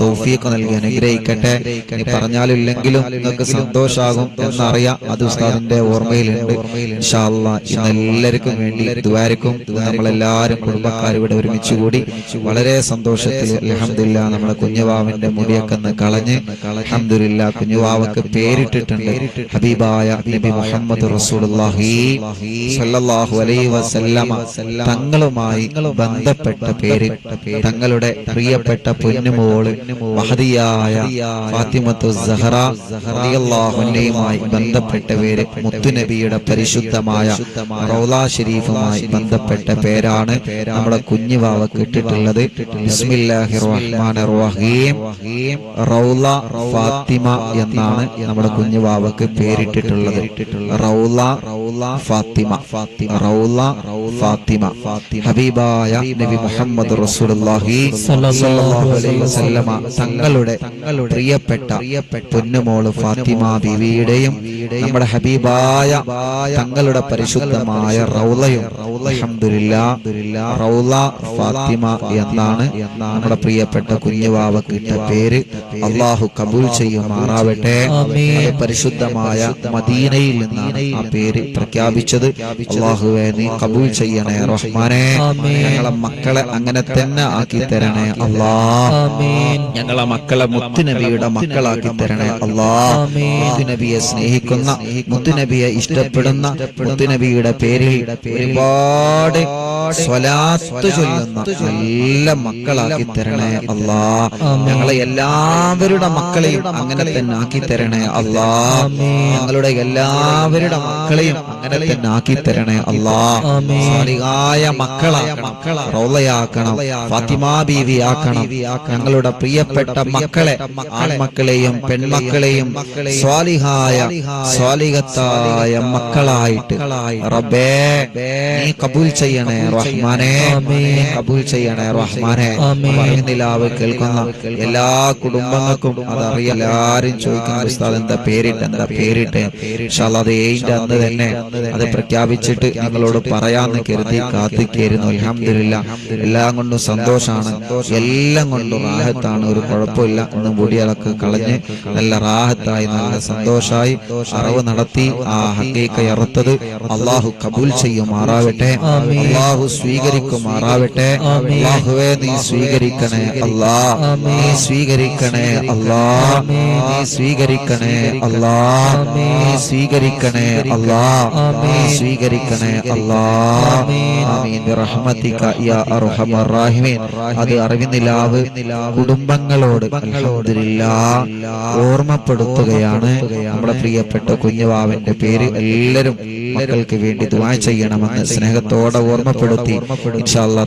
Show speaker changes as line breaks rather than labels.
തൗഫീഖ് നൽകി അനുഗ്രഹിക്കട്ടെ. പറഞ്ഞാലില്ലെങ്കിലും നിങ്ങൾക്ക് സന്തോഷാകും എന്നറിയാം. അത് ഉസ്താദിന്റെ ഓർമ്മയിലുണ്ട്. എല്ലാവർക്കും വേണ്ടി ദ്വാരക്കും നമ്മളെല്ലാരും കുടുംബക്കാർ ഇവിടെ ഒരുമിച്ച് കൂടി വളരെ സന്തോഷത്തിൽ അലഹമില്ല നമ്മുടെ കുഞ്ഞുവാവിന്റെ മുടിയൊക്കെ ഒന്ന് കളഞ്ഞ് അലഹമില്ല കുഞ്ഞുവാവക്ക് പേരിട്ടിട്ടുണ്ട്. ഹബീബായ നബി മുഹമ്മദ് റസൂലുള്ളാഹി അലൈഹി വസല്ലമ തങ്ങളുമായി ബന്ധപ്പെട്ട പേര് തങ്ങളുടെ പ്രിയപ്പെട്ട പൊന്നുമോൾ മഹതിയായ ഫാത്തിമത്തു ബന്ധപ്പെട്ട പേര് മുത്തുനബിയുടെ പരിശുദ്ധമായ റൗല ഷരീഫുമായി ബന്ധപ്പെട്ട പേരാണ് നമ്മുടെ കുഞ്ഞുവാവക്ക് കിട്ടിട്ടുള്ളത്. റൗല ഫാത്തിമ എന്നാണ് നമ്മുടെ കുഞ്ഞുവാവക്ക് പേരിട്ടിട്ടുള്ളത്. റൗല ഫാത്തിമ. റൗല ഫാത്തിമ. ഹബീബായ നബി മുഹമ്മദ് റസൂലുള്ളാഹി സ്വല്ലല്ലാഹു അലൈഹി വസല്ലമ. തങ്ങളുടെ പ്രിയപ്പെട്ട പൊന്നുമോൾ ഫാത്തിമ ബിവിയുടെയും നമ്മുടെ ഹബീബായ തങ്ങളുടെ പരിശുദ്ധമായ റൗലയും റൗല ഫാത്തിമ എന്നാണ് നമ്മുടെ പ്രിയപ്പെട്ട കുഞ്ഞുവാവക്ക് ഇട്ട പേര്. അള്ളാഹു കബൂൽ ചെയ്യുമാറാവട്ടെ. പരിശുദ്ധമായ മദീനയിൽ നിന്നാണ് ആ പേര് പ്രഖ്യാപിച്ചത്. അള്ളാഹുവെ നീ കബൂൽ ചെയ്യണേ റഹ്മാനെ. ഞങ്ങളെ മക്കളെ അങ്ങനെ തന്നെ ആക്കി തരണേ അല്ലാ ഞങ്ങളെ മക്കളെ മുത്തുനബിയുടെ മക്കളാക്കി തരണേ. അള്ളാഹുനബിയെ മുത്തുനബിയെ സ്നേഹിക്കുന്ന മുത്തുനബിയെ ഇഷ്ടപ്പെടുന്ന മുത്തുനബിയുടെ പേരിൽ ഒരുപാട് സ്വലാത്ത് ചൊല്ലുന്ന നല്ല മക്കളാക്കി തരണേ. അള്ളാ ഞങ്ങളെ എല്ലാവരുടെ മക്കളെയും അങ്ങനെ തന്നെ ആക്കി തരണേ. അള്ളാ ഞങ്ങളുടെ എല്ലാവരുടെ മക്കളെയും അങ്ങനെ തന്നെ ആക്കി തരണേ. അള്ളാ സാലിഹായ മക്കളാക്കണം. റൗളയാക്കണം. ഫാത്തിമാ ബീവി ആക്കണം ഞങ്ങളുടെ പ്രിയപ്പെട്ട മക്കളെ ആൺമക്കളെയും പെൺമക്കളെയും സ്വാലിഹായ സ്വാലിഹത്തായ മക്കളായിട്ട്. റബ്ബേ നീ കബൂൽ ചെയ്യണേ റഹ്മാനെ. കബൂൽ ചെയ്യണേ റഹ്മാനെ. പറയുന്നിലാവ് കേൾക്കുന്ന എല്ലാ കുടുംബങ്ങൾക്കും അതറിയ. എല്ലാരും ചോദിക്കുന്ന ഉസ്താദ് എന്താ പേരിട്ട് എന്താ പേരിട്ട്? അത് ഏഴിന്റെ അന്ന് തന്നെ അത് പ്രഖ്യാപിച്ചിട്ട് നിങ്ങളോട് പറയാന്ന് കരുതി കാത്തിക്കായിരുന്നു അലഹമില്ല എല്ലാം കൊണ്ടും സന്തോഷമാണ് എല്ലാം കൊണ്ടും റാഹത്താണ്. ഒരു കുഴപ്പമില്ല. ഇന്ന് മുടിയളക്ക് കളഞ്ഞ് നല്ല റാഹത്തായി നല്ല സന്തോഷായി അറിവ് നടത്തി ആ ഹക്കീക്ക ഇറത്തത് അള്ളാഹു കബൂൽ ചെയ്യുമാറാവട്ടെ. അള്ളാഹു സ്വീകരിക്കുമാറാവട്ടെ. അള്ളാഹുവെ നീ സ്വീകരിക്കണേ അല്ലാ. നീ സ്വീകരിക്കണേ അല്ലാ. നീ സ്വീകരിക്കണേ അല്ലാ. നീ സ്വീകരിക്കണേ അല്ലാ. നീ സ്വീകരിക്കണേ അല്ലാ. ആമീൻ. ബിറഹ്മതിക യാ അർഹമർ അത് അറിവിനിലാവ് കുടുംബങ്ങളോട് ഓർമ്മപ്പെടുത്തുകയാണ് നമ്മുടെ പ്രിയപ്പെട്ട കുഞ്ഞുവാവിന്റെ പേര് എല്ലാവരും മക്കൾക്ക് വേണ്ടി ദുആ ചെയ്യണമെന്ന് സ്നേഹത്തോടെ ഓർമ്മപ്പെടുത്തി. ഇൻഷാ അല്ലാ